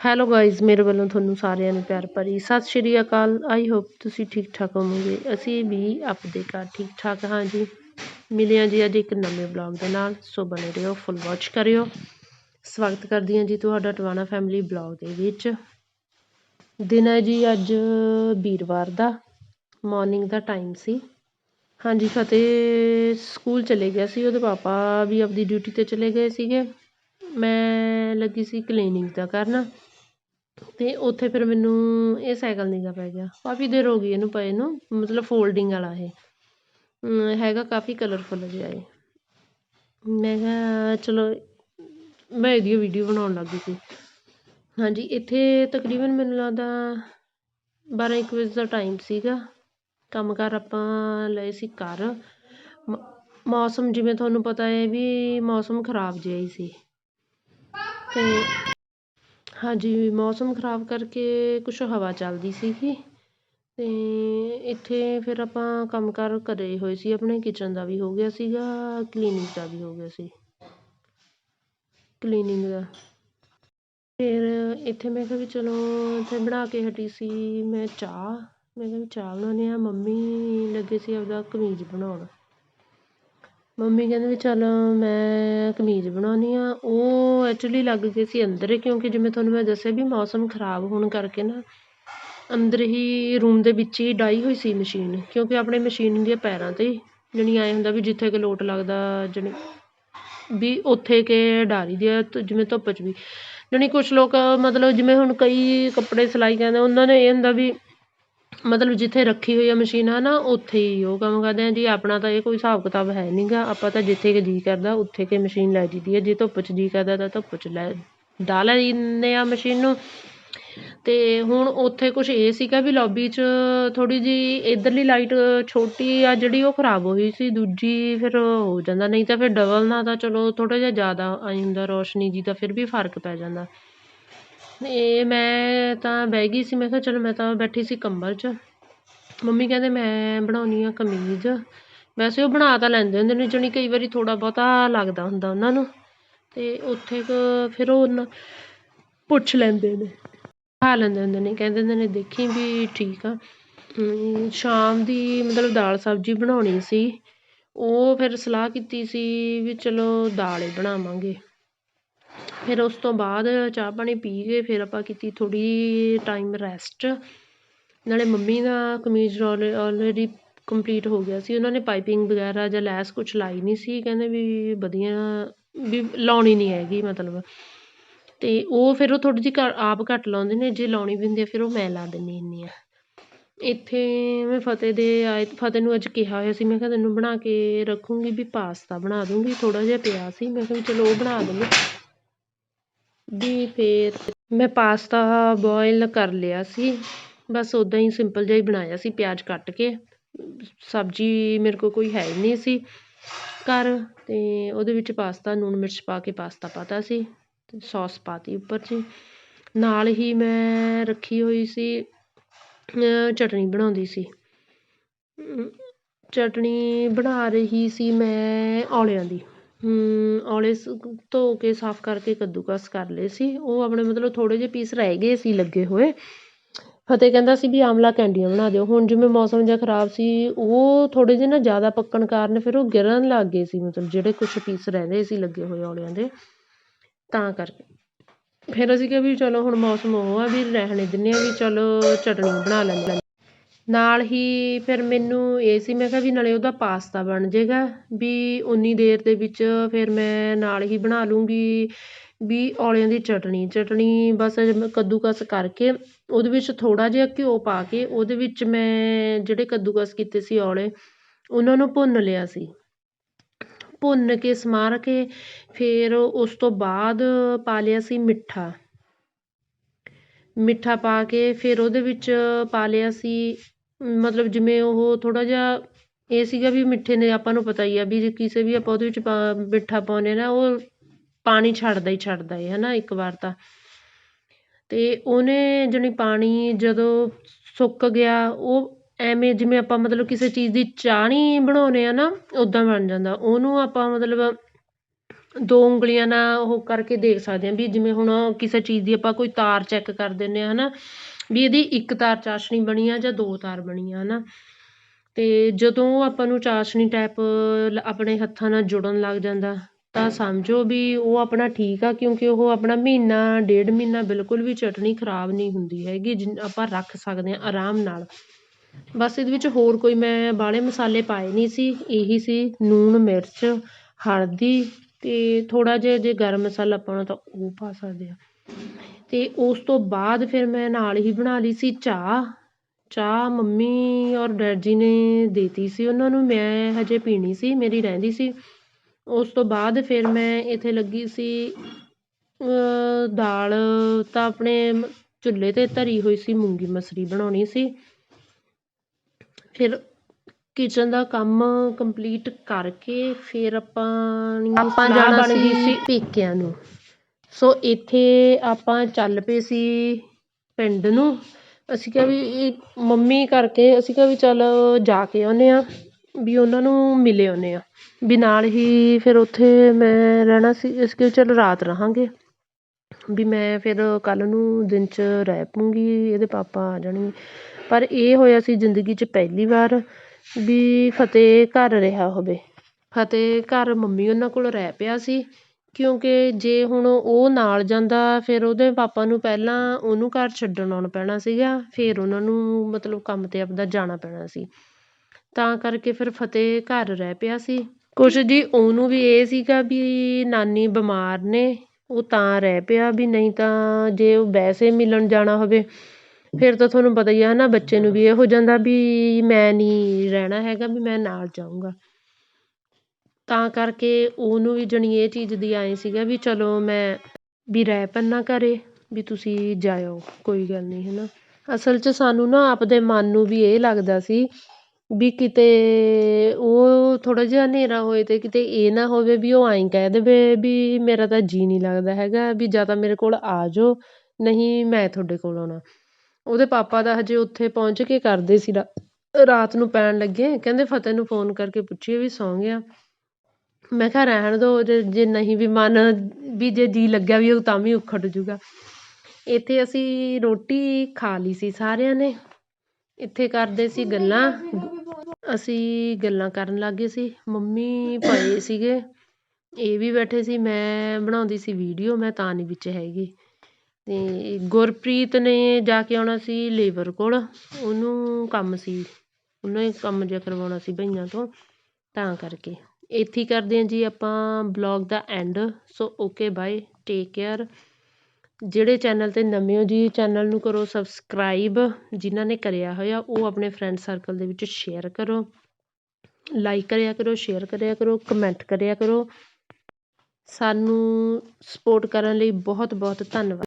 Hello guys ਮੇਰੇ ਵੱਲੋਂ ਤੁਹਾਨੂੰ ਸਾਰਿਆਂ ਨੂੰ ਪਿਆਰ ਭਰੀ ਸਤਿ ਸ਼੍ਰੀ ਅਕਾਲ। ਆਈ ਹੋਪ ਤੁਸੀਂ ਠੀਕ ਠਾਕ ਹੋਵੋਗੇ। ਅਸੀਂ ਵੀ ਆਪਦੇ ਘਰ ਠੀਕ ਠਾਕ ਹਾਂ ਜੀ। ਮਿਲੇ ਹਾਂ ਜੀ ਅੱਜ ਇੱਕ ਨਵੇਂ ਬਲੌਗ ਦੇ ਨਾਲ। ਸੋ ਬਣੇ ਰਹੋ ਫੁੱਲ ਵਾਚ ਕਰਿਓ। ਸਵਾਗਤ ਕਰਦੀ ਹਾਂ ਜੀ ਤੁਹਾਡਾ ਟਵਾਣਾ ਫੈਮਿਲੀ ਬਲੌਗ ਦੇ ਵਿੱਚ। ਦਿਨ ਹੈ ਜੀ ਅੱਜ ਵੀਰਵਾਰ ਦਾ। ਮਾਰਨਿੰਗ ਦਾ ਟਾਈਮ ਸੀ। ਹਾਂਜੀ, ਫਤਿਹ ਸਕੂਲ ਚਲੇ ਗਿਆ ਸੀ। ਉਹਦੇ ਪਾਪਾ ਵੀ ਆਪਦੀ ਡਿਊਟੀ ਤੇ ਚਲੇ ਗਏ ਸੀਗੇ। ਮੈਂ ਲੱਗੀ ਸੀ ਕਲੀਨਿੰਗ ਦਾ ਕਰਨ। ਤੇ ਉੱਥੇ ਫਿਰ ਮੈਨੂੰ ਇਹ ਸਾਈਕਲ ਨਿੱਘਾ ਪੈ ਗਿਆ। ਕਾਫੀ ਦੇਰ ਹੋ ਗਈ ਇਹਨੂੰ ਪਏ ਨੂੰ, ਮਤਲਬ ਫੋਲਡਿੰਗ ਵਾਲਾ ਇਹ। ਹੈਗਾ ਕਾਫੀ ਕਲਰਫੁੱਲ ਜਿਹਾ ਇਹ। ਮੈਂ ਕਿਹਾ, ਚਲੋ, ਮੈਂ ਇਹਦੀ ਵੀਡੀਓ ਬਣਾਉਣ ਲੱਗ ਗਈ ਸੀ। ਹਾਂਜੀ, ਇੱਥੇ ਤਕਰੀਬਨ ਮੈਨੂੰ ਲੱਗਦਾ ਬਾਰਾਂ ਇੱਕ ਵਜੇ ਦਾ ਟਾਈਮ ਸੀਗਾ। ਕੰਮ ਕਾਰ ਆਪਾਂ ਲਏ ਸੀ ਘਰ। ਮ- ਮੌਸਮ ਜਿਵੇਂ ਤੁਹਾਨੂੰ ਪਤਾ ਹੈ ਵੀ ਮੌਸਮ ਖਰਾਬ ਜਿਹਾ ਹੀ ਸੀ। ਤੇ ਹਾਂਜੀ, ਮੌਸਮ ਖਰਾਬ ਕਰਕੇ ਕੁਛ ਹਵਾ ਚੱਲਦੀ ਸੀਗੀ ਅਤੇ ਇੱਥੇ ਫਿਰ ਆਪਾਂ ਕੰਮ ਕਾਰ ਕਰੇ ਹੋਏ ਸੀ, ਆਪਣੇ ਕਿਚਨ ਦਾ ਵੀ ਹੋ ਗਿਆ ਸੀਗਾ ਕਲੀਨਿੰਗ ਦਾ ਵੀ ਹੋ ਗਿਆ ਸੀ। ਕਲੀਨਿੰਗ ਦਾ। ਫਿਰ ਇੱਥੇ ਮੈਂ ਕਿਹਾ ਵੀ ਚਲੋ ਇੱਥੇ ਬਣਾ ਕੇ ਹਟੀ ਸੀ ਮੈਂ ਚਾਹ, ਮੈਂ ਕਿਹਾ ਵੀ ਚਾਹ ਬਣਾਉਂਦੇ ਹਾਂ, ਮੰਮੀ ਲੱਗੇ ਸੀ ਆਪਦਾ ਕਮੀਜ਼ ਬਣਾਉਣ। ਮੰਮੀ ਕਹਿੰਦੇ ਵੀ ਚੱਲ ਮੈਂ ਕਮੀਜ਼ ਬਣਾਉਂਦੀ ਹਾਂ ਉਹ ਐਕਚੁਲੀ ਲੱਗ ਗਏ ਸੀ ਅੰਦਰ ਕਿਉਂਕਿ ਜਿਵੇਂ ਤੁਹਾਨੂੰ ਮੈਂ ਦੱਸਿਆ ਵੀ ਮੌਸਮ ਖਰਾਬ ਹੋਣ ਕਰਕੇ ਨਾ ਅੰਦਰ ਹੀ ਰੂਮ ਦੇ ਵਿੱਚ ਹੀ ਡਾਈ ਹੋਈ ਸੀ ਮਸ਼ੀਨ, ਕਿਉਂਕਿ ਆਪਣੇ ਮਸ਼ੀਨ ਹੁੰਦੀ ਆ ਪੈਰਾਂ 'ਤੇ ਜਾਣੀ ਐਂ ਹੁੰਦਾ ਵੀ ਜਿੱਥੇ ਕਿ ਲੋਟ ਲੱਗਦਾ ਜਾਣੀ ਵੀ ਉੱਥੇ ਕਿ ਡਾਰੀ ਦੀ ਆ ਤ- ਜਿਵੇਂ ਧੁੱਪ 'ਚ ਵੀ। ਜਾਣੀ ਕੁਛ ਲੋਕ ਮਤਲਬ ਜਿਵੇਂ ਹੁਣ ਕਈ ਕੱਪੜੇ ਸਿਲਾਈ ਕਰਦੇ ਉਹਨਾਂ ਨੇ ਇਹ ਹੁੰਦਾ ਵੀ ਮਤਲਬ ਜਿੱਥੇ ਰੱਖੀ ਹੋਈ ਆ ਮਸ਼ੀਨ ਹੈ ਨਾ ਉੱਥੇ ਹੀ ਉਹ ਕੰਮ ਕਰਦੇ ਆ। ਜੀ, ਆਪਣਾ ਤਾਂ ਇਹ ਕੋਈ ਹਿਸਾਬ ਕਿਤਾਬ ਹੈ ਨਹੀਂ ਗਾ। ਆਪਾਂ ਤਾਂ ਜਿੱਥੇ ਕਿ ਜੀਅ ਕਰਦਾ, ਉੱਥੇ ਕਿ ਮਸ਼ੀਨ ਲੈ ਜੀਦੀ ਹੈ ਜੇ ਧੁੱਪ 'ਚ ਜੀਅ ਕਰਦਾ ਤਾਂ ਧੁੱਪ 'ਚ ਲੈ, ਡਾ ਲੈਂਦੇ ਹਾਂ ਮਸ਼ੀਨ ਨੂੰ। ਅਤੇ ਹੁਣ ਉੱਥੇ ਕੁਛ ਇਹ ਸੀਗਾ ਵੀ ਲੌਬੀ 'ਚ ਥੋੜ੍ਹੀ ਜਿਹੀ ਇੱਧਰਲੀ ਲਾਈਟ ਛੋਟੀ ਆ ਜਿਹੜੀ, ਉਹ ਖਰਾਬ ਹੋਈ ਸੀ। ਦੂਜੀ ਫਿਰ ਹੋ ਜਾਂਦਾ, ਨਹੀਂ ਤਾਂ ਫਿਰ ਡਬਲ ਨਾਲ ਤਾਂ ਚਲੋ ਥੋੜ੍ਹਾ ਜਿਹਾ ਜ਼ਿਆਦਾ ਆਈ ਹੁੰਦਾ ਰੋਸ਼ਨੀ ਜੀ ਦਾ ਫਿਰ ਵੀ ਫ਼ਰਕ ਪੈ ਜਾਂਦਾ। ਇਹ ਮੈਂ ਤਾਂ ਬਹਿ ਗਈ ਸੀ, ਮੈਂ ਕਿਹਾ ਚਲੋ ਮੈਂ ਤਾਂ ਬੈਠੀ ਸੀ ਕੰਬਲ 'ਚ। ਮੰਮੀ ਕਹਿੰਦੇ ਮੈਂ ਬਣਾਉਣੀ ਆ ਕਮੀਜ਼। ਵੈਸੇ ਉਹ ਬਣਾ ਤਾਂ ਲੈਂਦੇ ਹੁੰਦੇ ਨੇ, ਜਾਣੀ ਕਈ ਵਾਰੀ ਥੋੜ੍ਹਾ ਬਹੁਤਾ ਲੱਗਦਾ ਹੁੰਦਾ ਉਹਨਾਂ ਨੂੰ। ਅਤੇ ਉੱਥੇ ਕੁ ਫਿਰ ਉਹ ਨਾ ਪੁੱਛ ਲੈਂਦੇ ਨੇ, ਖਾ ਲੈਂਦੇ ਹੁੰਦੇ ਨੇ, ਕਹਿੰਦੇ ਹੁੰਦੇ ਨੇ ਦੇਖੀ ਵੀ ਠੀਕ ਆ। ਸ਼ਾਮ ਦੀ ਮਤਲਬ ਦਾਲ ਸਬਜ਼ੀ ਬਣਾਉਣੀ ਸੀ। ਉਹ ਫਿਰ ਸਲਾਹ ਕੀਤੀ ਸੀ ਵੀ ਚਲੋ ਦਾਲ ਹੀ ਬਣਾਵਾਂਗੇ। ਫਿਰ ਉਸ ਤੋਂ ਬਾਅਦ ਚਾਹ ਪਾਣੀ ਪੀ ਕੇ ਫਿਰ ਆਪਾਂ ਕੀਤੀ ਥੋੜ੍ਹੀ ਟਾਈਮ ਰੈਸਟ ਨਾਲੇ ਮੰਮੀ ਦਾ ਕਮੀਜ਼ ਔਲ ਔਲਰੇਡੀ ਕੰਪਲੀਟ ਹੋ ਗਿਆ ਸੀ। ਉਹਨਾਂ ਨੇ ਪਾਈਪਿੰਗ ਵਗੈਰਾ ਜਾਂ ਲੈਸ ਕੁਛ ਲਾਈ ਨਹੀਂ ਸੀ। ਕਹਿੰਦੇ ਵੀ ਵਧੀਆ, ਵੀ ਲਾਉਣੀ ਨਹੀਂ ਹੈਗੀ ਮਤਲਬ। ਅਤੇ ਉਹ ਫਿਰ ਉਹ ਥੋੜ੍ਹੀ ਜਿਹੀ ਘ- ਆਪ ਘੱਟ ਲਾਉਂਦੇ ਨੇ। ਜੇ ਲਾਉਣੀ ਵੀ ਹੁੰਦੀ ਆ, ਫਿਰ ਉਹ ਮੈਂ ਲਾ ਦਿੰਦੀ ਹੁੰਦੀ ਹਾਂ ਇੱਥੇ ਮੈਂ ਫਤਿਹ ਦੇ ਆਏ, ਫਤਿਹ ਨੂੰ ਅੱਜ ਕਿਹਾ ਹੋਇਆ ਸੀ। ਮੈਂ ਕਿਹਾ ਤੈਨੂੰ ਬਣਾ ਕੇ ਰੱਖੂੰਗੀ ਵੀ ਪਾਸਤਾ ਬਣਾ ਦੂੰਗੀ। ਥੋੜ੍ਹਾ ਜਿਹਾ ਪਿਆ ਸੀ। ਮੈਂ ਕਿਹਾ ਵੀ ਚਲੋ ਉਹ ਬਣਾ ਦੂੰਗੀ ਵੀ ਫਿਰ ਮੈਂ ਪਾਸਤਾ ਬੋਇਲ ਕਰ ਲਿਆ ਸੀ। ਬਸ ਉੱਦਾਂ ਹੀ ਸਿੰਪਲ ਜਿਹਾ ਹੀ ਬਣਾਇਆ ਸੀ ਪਿਆਜ਼ ਕੱਟ ਕੇ। ਸਬਜ਼ੀ ਮੇਰੇ ਕੋਲ ਕੋਈ ਹੈ ਹੀ ਨਹੀਂ ਸੀ ਘਰ ਅਤੇ ਉਹਦੇ ਵਿੱਚ ਪਾਸਤਾ, ਲੂਣ ਮਿਰਚ ਪਾ ਕੇ ਪਾਸਤਾ ਪਾਤਾ ਸੀ ਤੇ ਸੌਸ ਪਾਤੀ ਉੱਪਰ ਜੀ। ਨਾਲ ਹੀ ਮੈਂ ਰੱਖੀ ਹੋਈ ਸੀ, ਅਹ, ਚਟਣੀ ਬਣਾਉਂਦੀ ਸੀ। ਚਟਣੀ ਬਣਾ ਰਹੀ ਸੀ ਮੈਂ ਔਲਿਆਂ ਦੀ। ਔਲੇ ਸ- ਧੋ ਕੇ ਸਾਫ਼ ਕਰਕੇ ਕੱਦੂਕਸ ਕਰ ਲਏ ਸੀ। ਉਹ ਆਪਣੇ ਮਤਲਬ ਥੋੜ੍ਹੇ ਜਿਹੇ ਪੀਸ ਰਹਿ ਗਏ ਸੀ ਲੱਗੇ ਹੋਏ। ਫਤਿਹ ਕਹਿੰਦਾ ਸੀ ਵੀ ਆਮਲਾ ਕੈਂਡੀਆਂ ਬਣਾ ਦਿਓ। ਹੁਣ ਜਿਵੇਂ ਮੌਸਮ ਜਿਹਾ ਖਰਾਬ ਸੀ, ਉਹ ਥੋੜ੍ਹੇ ਜਿਹੇ ਨਾ ਜ਼ਿਆਦਾ ਪੱਕਣ ਕਾਰਨ ਫਿਰ ਉਹ ਗਿਰਨ ਲੱਗ ਗਏ ਸੀ, ਮਤਲਬ ਜਿਹੜੇ ਕੁਛ ਪੀਸ ਰਹਿੰਦੇ ਸੀ ਲੱਗੇ ਹੋਏ ਔਲਿਆਂ ਦੇ। ਤਾਂ ਕਰਕੇ। ਫਿਰ ਅਸੀਂ ਕਿਹਾ ਵੀ ਚਲੋ ਹੁਣ ਮੌਸਮ ਉਹ ਆ ਵੀ ਰਹਿਣੇ ਦਿੰਦੇ ਹਾਂ ਵੀ ਚਲੋ ਚਟਣੀ ਬਣਾ ਲੈਂਦੇ ਨਾਲ ਹੀ ਫਿਰ ਮੈਨੂੰ ਇਹ ਸੀ, ਮੈਂ ਕਿਹਾ ਵੀ ਨਾਲੇ ਉਹਦਾ ਪਾਸਤਾ ਬਣ ਜਾਏਗਾ ਵੀ ਉਨੀ ਦੇਰ ਦੇ ਵਿੱਚ ਫਿਰ ਮੈਂ ਨਾਲ ਹੀ ਬਣਾ ਲੂੰਗੀ, ਵੀ ਔਲਿਆਂ ਦੀ ਚਟਣੀ ਚਟਣੀ ਬਸ ਕੱਦੂਕਸ ਕਰਕੇ ਉਹਦੇ ਵਿੱਚ ਥੋੜ੍ਹਾ ਜਿਹਾ ਘਿਓ ਪਾ ਕੇ ਉਹਦੇ ਵਿੱਚ ਮੈਂ ਜਿਹੜੇ ਕੱਦੂਕਸ ਕੀਤੇ ਸੀ ਔਲੇ, ਉਹਨਾਂ ਨੂੰ ਭੁੰਨ ਲਿਆ ਸੀ। ਭੁੰਨ ਕੇ, ਸਮਾਰ ਕੇ ਫਿਰ ਉਸ ਤੋਂ ਬਾਅਦ ਪਾ ਲਿਆ ਸੀ ਮਿੱਠਾ। ਮਿੱਠਾ ਪਾ ਕੇ ਫਿਰ ਉਹਦੇ ਵਿੱਚ ਪਾ ਲਿਆ ਸੀ ਮਤਲਬ ਜਿਵੇਂ ਉਹ ਥੋੜ੍ਹਾ ਜਿਹਾ ਇਹ ਸੀਗਾ ਵੀ ਮਿੱਠੇ ਨੇ, ਆਪਾਂ ਨੂੰ ਪਤਾ ਹੀ ਆ ਵੀ ਜੇ ਕਿਸੇ ਵੀ ਆਪਾਂ ਉਹਦੇ ਵਿੱਚ ਪਾ- ਮਿੱਠਾ ਪਾਉਂਦੇ ਨਾ, ਉਹ ਪਾਣੀ ਛੱਡਦਾ ਹੀ ਛੱਡਦਾ ਹੈ ਨਾ ਇੱਕ ਵਾਰ ਤਾਂ। ਅਤੇ ਉਹਨੇ ਜਾਣੀ ਪਾਣੀ ਜਦੋਂ ਸੁੱਕ ਗਿਆ, ਉਹ ਐਵੇਂ ਜਿਵੇਂ ਆਪਾਂ ਮਤਲਬ ਕਿਸੇ ਚੀਜ਼ ਦੀ ਚਾਹਣੀ ਬਣਾਉਂਦੇ ਹਾਂ ਨਾ ਉੱਦਾਂ ਬਣ ਜਾਂਦਾ। ਉਹਨੂੰ ਆਪਾਂ ਮਤਲਬ ਦੋ ਉਂਗਲੀਆਂ ਨਾਲ ਉਹ ਕਰਕੇ ਦੇਖ ਸਕਦੇ ਹਾਂ ਵੀ ਜਿਵੇਂ ਹੁਣ ਕਿਸੇ ਚੀਜ਼ ਦੀ ਆਪਾਂ ਕੋਈ ਤਾਰ ਚੈੱਕ ਕਰ ਦਿੰਦੇ ਹਾਂ ਹੈ ਨਾ ਵੀ ਇਹਦੀ ਇੱਕ ਤਾਰ ਚਾਸ਼ਣੀ ਬਣੀ ਆ ਜਾਂ ਦੋ ਤਾਰ ਬਣੀ ਆ ਹੈ ਨਾ ਅਤੇ ਜਦੋਂ ਆਪਾਂ ਨੂੰ ਚਾਸ਼ਣੀ ਟੈਪ ਆਪਣੇ ਹੱਥਾਂ ਨਾਲ ਜੁੜਨ ਲੱਗ ਜਾਂਦਾ, ਤਾਂ ਸਮਝੋ ਵੀ ਉਹ ਆਪਣਾ ਠੀਕ ਆ, ਕਿਉਂਕਿ ਉਹ ਆਪਣਾ ਮਹੀਨਾ, ਡੇਢ ਮਹੀਨਾ ਬਿਲਕੁਲ ਵੀ ਚਟਣੀ ਖਰਾਬ ਨਹੀਂ ਹੁੰਦੀ ਹੈਗੀ ਜਿ ਆਪਾਂ ਰੱਖ ਸਕਦੇ ਹਾਂ ਆਰਾਮ ਨਾਲ। ਬਸ ਇਹਦੇ ਵਿੱਚ ਹੋਰ ਕੋਈ ਮੈਂ ਬਾਹਲੇ ਮਸਾਲੇ ਪਾਏ ਨਹੀਂ ਸੀ, ਇਹੀ ਸੀ ਲੂਣ ਮਿਰਚ, ਹਲਦੀ ਅਤੇ ਥੋੜ੍ਹਾ ਜਿਹਾ ਜੇ ਗਰਮ ਮਸਾਲਾ ਪਾਉਣਾ ਤਾਂ ਉਹ ਪਾ ਸਕਦੇ ਹਾਂ ਤੇ ਉਸ ਤੋਂ ਬਾਅਦ ਫਿਰ ਮੈਂ ਨਾਲ ਹੀ ਬਣਾ ਲਈ ਸੀ ਚਾਹ। ਚਾਹ ਮੰਮੀ ਔਰ ਡੈਡ ਜੀ ਨੇ ਦੇਤੀ ਸੀ ਉਹਨਾਂ ਨੂੰ ਮੈਂ ਹਜੇ ਪੀਣੀ ਸੀ ਮੇਰੀ ਰਹਿੰਦੀ ਸੀ। ਉਸ ਤੋਂ ਬਾਅਦ ਫਿਰ ਮੈਂ ਇੱਥੇ ਲੱਗੀ ਸੀ ਦਾਲ ਤਾਂ ਆਪਣੇ ਚੁੱਲ੍ਹੇ 'ਤੇ ਧਰੀ ਹੋਈ ਸੀ ਮੂੰਗੀ ਮਸਰੀ ਬਣਾਉਣੀ ਸੀ। ਫਿਰ ਕਿਚਨ ਦਾ ਕੰਮ ਕੰਪਲੀਟ ਕਰਕੇ ਫਿਰ ਆਪਾਂ ਆਪਾਂ ਜਾਣਾ ਸੀ ਪੇਕਿਆਂ ਨੂੰ। ਸੋ ਇੱਥੇ ਆਪਾਂ ਚੱਲ ਪਏ ਸੀ ਪਿੰਡ ਨੂੰ। ਅਸੀਂ ਕਿਹਾ ਵੀ ਮੰਮੀ ਕਰਕੇ ਅਸੀਂ ਕਿਹਾ ਵੀ ਚੱਲ ਜਾ ਕੇ ਆਉਂਦੇ ਹਾਂ, ਵੀ ਉਹਨਾਂ ਨੂੰ ਮਿਲੇ ਆਉਂਦੇ ਹਾਂ। ਵੀ ਨਾਲ ਹੀ ਫਿਰ ਉੱਥੇ ਮੈਂ ਰਹਿਣਾ ਸੀ ਇਸ ਕੇ ਚੱਲ ਰਾਤ ਰਹਾਂਗੇ। ਵੀ ਮੈਂ ਫਿਰ ਕੱਲ੍ਹ ਨੂੰ ਦਿਨ 'ਚ ਰਹਿ ਪੂੰਗੀ ਇਹਦੇ ਪਾਪਾ ਆ ਜਾਣਗੇ। ਪਰ ਇਹ ਹੋਇਆ ਸੀ ਜ਼ਿੰਦਗੀ 'ਚ ਪਹਿਲੀ ਵਾਰ ਵੀ ਫਤਿਹ ਘਰ ਰਿਹਾ ਹੋਵੇ। ਫਤਿਹ ਘਰ ਮੰਮੀ ਉਹਨਾਂ ਕੋਲ ਰਹਿ ਪਿਆ ਸੀ। ਕਿਉਂਕਿ ਜੇ ਹੁਣ ਉਹ ਨਾਲ ਜਾਂਦਾ, ਫਿਰ ਉਹਦੇ ਪਾਪਾ ਨੂੰ ਪਹਿਲਾਂ ਉਹਨੂੰ ਘਰ ਛੱਡਣ ਆਉਣਾ ਪੈਣਾ ਸੀਗਾ, ਫਿਰ ਉਹਨਾਂ ਨੂੰ ਮਤਲਬ ਕੰਮ 'ਤੇ ਆਪਦਾ ਜਾਣਾ ਪੈਣਾ ਸੀ। ਤਾਂ ਕਰਕੇ ਫਿਰ ਫਤਿਹ ਘਰ ਰਹਿ ਪਿਆ ਸੀ। ਕੁਛ ਜੀ, ਉਹਨੂੰ ਵੀ ਇਹ ਸੀਗਾ ਵੀ ਨਾਨੀ ਬਿਮਾਰ ਨੇ, ਉਹ ਤਾਂ ਰਹਿ ਪਿਆ ਵੀ ਨਹੀਂ ਤਾਂ ਜੇ ਉਹ ਵੈਸੇ ਮਿਲਣ ਜਾਣਾ ਹੋਵੇ, ਫਿਰ ਤਾਂ ਤੁਹਾਨੂੰ ਪਤਾ ਹੀ ਆ ਹੈ ਨਾ ਬੱਚੇ ਨੂੰ ਵੀ ਇਹ ਹੋ ਜਾਂਦਾ ਵੀ ਮੈਂ ਨਹੀਂ ਰਹਿਣਾ ਹੈਗਾ, ਵੀ ਮੈਂ ਨਾਲ ਜਾਊਂਗਾ। ਤਾਂ ਕਰਕੇ ਉਹਨੂੰ ਵੀ ਜਾਣੀ ਇਹ ਚੀਜ਼ ਦੀ ਆਏ ਸੀਗਾ ਵੀ ਚਲੋ ਮੈਂ ਵੀ ਰਹਿ ਪੈਂਦਾ ਘਰ, ਵੀ ਤੁਸੀਂ ਜਾਇਓ, ਕੋਈ ਗੱਲ ਨਹੀਂ ਹੈ ਨਾ ਅਸਲ 'ਚ ਸਾਨੂੰ ਨਾ ਆਪਦੇ ਮਨ ਨੂੰ ਵੀ ਇਹ ਲੱਗਦਾ ਸੀ ਵੀ ਕਿਤੇ ਉਹ ਥੋੜ੍ਹਾ ਜਿਹਾ ਹਨੇਰਾ ਹੋਏ ਤੇ ਕਿਤੇ ਇਹ ਨਾ ਹੋਵੇ ਵੀ ਉਹ ਐਂ ਕਹਿ ਦੇਵੇ ਵੀ ਮੇਰਾ ਤਾਂ ਜੀਅ ਨਹੀਂ ਲੱਗਦਾ ਹੈਗਾ, ਵੀ ਜਾਂ ਤਾਂ ਮੇਰੇ ਕੋਲ ਆ ਜਾਓ, ਨਹੀਂ ਮੈਂ ਤੁਹਾਡੇ ਕੋਲ ਆਉਣਾ। ਉਹਦੇ ਪਾਪਾ ਦਾ ਹਜੇ ਉੱਥੇ ਪਹੁੰਚ ਕੇ ਕਰਦੇ ਸੀ ਰਾਤ ਨੂੰ ਪੈਣ ਲੱਗੇ, ਕਹਿੰਦੇ ਫਤਿਹ ਨੂੰ ਫੋਨ ਕਰਕੇ ਪੁੱਛੀਏ ਵੀ ਸੌਂ ਗਿਆ। ਮੈਂ ਕਿਹਾ ਰਹਿਣ ਦੋ, ਜੇ ਜੇ ਨਹੀਂ ਵੀ ਮਨ ਵੀ ਜੇ ਜੀਅ ਲੱਗਿਆ ਵੀ ਉਹ ਤਾਂ ਵੀ ਉਖੜ ਜੂਗਾ। ਇੱਥੇ ਅਸੀਂ ਰੋਟੀ ਖਾ ਲਈ ਸੀ ਸਾਰਿਆਂ ਨੇ। ਇੱਥੇ ਕਰਦੇ ਸੀ ਗੱਲਾਂ। ਅਸੀਂ ਗੱਲਾਂ ਕਰਨ ਲੱਗ ਗਏ ਸੀ। ਮੰਮੀ ਪਏ ਸੀਗੇ। ਇਹ ਵੀ ਬੈਠੇ ਸੀ। ਮੈਂ ਬਣਾਉਂਦੀ ਸੀ ਵੀਡੀਓ, ਮੈਂ ਤਾਂ ਨਹੀਂ ਵਿੱਚ ਹੈਗੀ। ਅਤੇ ਗੁਰਪ੍ਰੀਤ ਨੇ ਜਾ ਕੇ ਆਉਣਾ ਸੀ ਲੇਬਰ ਕੋਲ। ਉਹਨੂੰ ਕੰਮ ਸੀ। ਉਹਨੇ ਕੰਮ ਜਿਹਾ ਕਰਵਾਉਣਾ ਸੀ ਬਈਆਂ ਤੋਂ, ਤਾਂ ਕਰਕੇ। ਇੱਥੇ ਹੀ ਕਰਦੇ ਹਾਂ ਜੀ ਆਪਾਂ ਬਲੋਗ ਦਾ end so okay bye take care ਜਿਹੜੇ ਚੈਨਲ 'ਤੇ ਨਵੇਂ ਹੋ ਜੀ ਚੈਨਲ ਨੂੰ ਕਰੋ ਸਬਸਕ੍ਰਾਈਬ ਜਿਨ੍ਹਾਂ ਨੇ ਕਰਿਆ ਹੋਇਆ, ਉਹ ਆਪਣੇ ਫਰੈਂਡ ਸਰਕਲ ਦੇ ਵਿੱਚ ਸ਼ੇਅਰ ਕਰੋ। ਲਾਈਕ ਕਰਿਆ ਕਰੋ ਸ਼ੇਅਰ ਕਰਿਆ ਕਰੋ ਕਮੈਂਟ ਕਰਿਆ ਕਰੋ। ਸਾਨੂੰ ਸਪੋਰਟ ਕਰਨ ਲਈ ਬਹੁਤ ਬਹੁਤ ਧੰਨਵਾਦ।